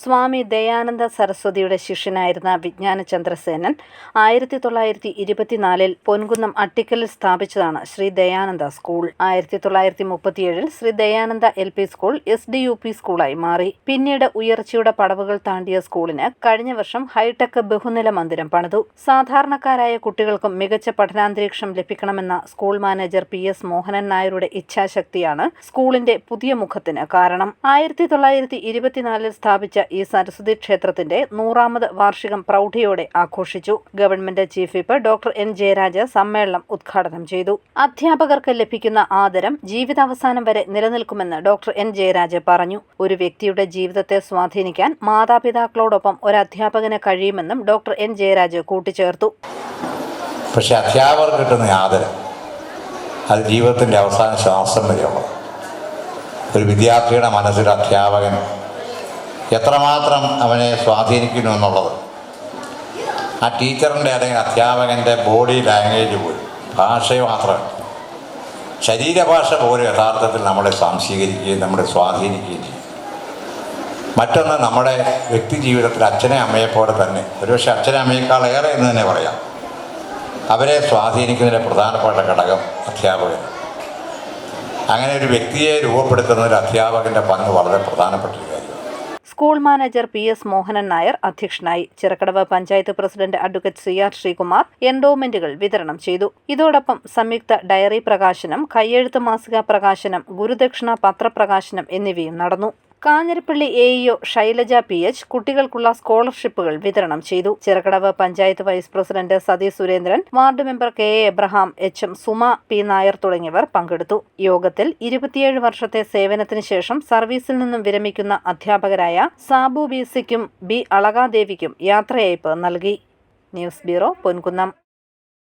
സ്വാമി ദയാനന്ദ സരസ്വതിയുടെ ശിഷ്യനായിരുന്ന വിജ്ഞാനചന്ദ്രസേനൻ ആയിരത്തി തൊള്ളായിരത്തി ഇരുപത്തിനാലിൽ പൊൻകുന്നം അട്ടിക്കലിൽ സ്ഥാപിച്ചതാണ് ശ്രീ ദയാനന്ദ സ്കൂൾ. ആയിരത്തി തൊള്ളായിരത്തി മുപ്പത്തിയേഴിൽ Sri Dayananda L P school S D U P സ്കൂളായി മാറി. പിന്നീട് ഉയർച്ചയുടെ പടവുകൾ താണ്ടിയ സ്കൂളിന് കഴിഞ്ഞ വർഷം ഹൈടെക് ബഹുനില മന്ദിരം പണിതു. സാധാരണക്കാരായ കുട്ടികൾക്കും മികച്ച പഠനാന്തരീക്ഷം ലഭിക്കണമെന്ന school manager P S Mohanan നായരുടെ ഇച്ഛാശക്തിയാണ് സ്കൂളിന്റെ പുതിയ മുഖത്തിന് കാരണം. ആയിരത്തി തൊള്ളായിരത്തി ഇരുപത്തിനാലിൽ സ്ഥാപിച്ച ഈ സരസ്വതി ക്ഷേത്രത്തിന്റെ നൂറാമത് വാർഷികം പ്രൗഢിയോടെ ആഘോഷിച്ചു. Government chief whip doctor N Jayaraj സമ്മേളനം ഉദ്ഘാടനം ചെയ്തു. അധ്യാപകർക്ക് ലഭിക്കുന്ന ആദരം ജീവിതാവസാനം വരെ നിലനിൽക്കുമെന്ന് ഡോക്ടർ എൻ ജയരാജ് പറഞ്ഞു. ഒരു വ്യക്തിയുടെ ജീവിതത്തെ സ്വാധീനിക്കാൻ മാതാപിതാക്കളോടൊപ്പം ഒരു അധ്യാപകന് കഴിയുമെന്നും ഡോക്ടർ എൻ ജയരാജ് കൂട്ടിച്ചേർത്തു. പക്ഷെ അധ്യാപകർ കിട്ടുന്ന ആദരം അത് ജീവിതത്തിന്റെ അവസാന ശ്വാസം വരെയുള്ളത് ഒരു വിദ്യാർത്ഥിയുടെ മനസ്സിൽ അധ്യാപകൻ എത്രമാത്രം അവനെ സ്വാധീനിക്കുന്നു എന്നുള്ളത്. ആ ടീച്ചറിന്റെ അല്ലെങ്കിൽ അധ്യാപകന്റെ ബോഡി ലാംഗ്വേജ് പോലും ഭാഷ മാത്രമല്ല ശരീരഭാഷ പോലും യഥാർത്ഥത്തിൽ നമ്മളെ സ്വാംശീകരിക്കുകയും നമ്മളെ സ്വാധീനിക്കുകയും ചെയ്യും. മറ്റൊന്ന് നമ്മുടെ വ്യക്തി ജീവിതത്തിൽ അച്ഛനെ അമ്മയെ പോലെ തന്നെ ഒരുപക്ഷെ അച്ഛനെ അമ്മയേക്കാൾ ഏറെ എന്ന് തന്നെ പറയാം. അവരെ സ്വാധീനിക്കുന്നതിലെ പ്രധാനപ്പെട്ട ഘടകം അധ്യാപകൻ. അങ്ങനെ ഒരു വ്യക്തിയെ രൂപപ്പെടുത്തുന്നതിൽ അധ്യാപകന്റെ പങ്ക് വളരെ പ്രധാനപ്പെട്ട school manager P S Mohanan Nair അധ്യക്ഷനായി. Chirakkadavu panchayat president advocate C R Sreekumar എൻഡോമെന്റുകൾ വിതരണം ചെയ്തു. ഇതോടൊപ്പം സംയുക്ത ഡയറി പ്രകാശനം കയ്യെഴുത്ത് മാസിക പ്രകാശനം ഗുരുദക്ഷിണ പത്രപ്രകാശനം എന്നിവയും നടന്നു. Kanjirappally A EO Shailaja P H കുട്ടികൾക്കുള്ള സ്കോളർഷിപ്പുകൾ വിതരണം ചെയ്തു. Chirakkadavu panchayat vice president Sathi Surendran ward member K A Abraham H M Suma P Nair തുടങ്ങിയവർ പങ്കെടുത്തു. യോഗത്തിൽ ഇരുപത്തിയേഴ് വർഷത്തെ സേവനത്തിന് ശേഷം സർവീസിൽ നിന്നും വിരമിക്കുന്ന അധ്യാപകരായ സാബു ബി സിക്കും ബി അളകാദേവിക്കും യാത്രയയപ്പ് നൽകി. News bureau Ponkunnam.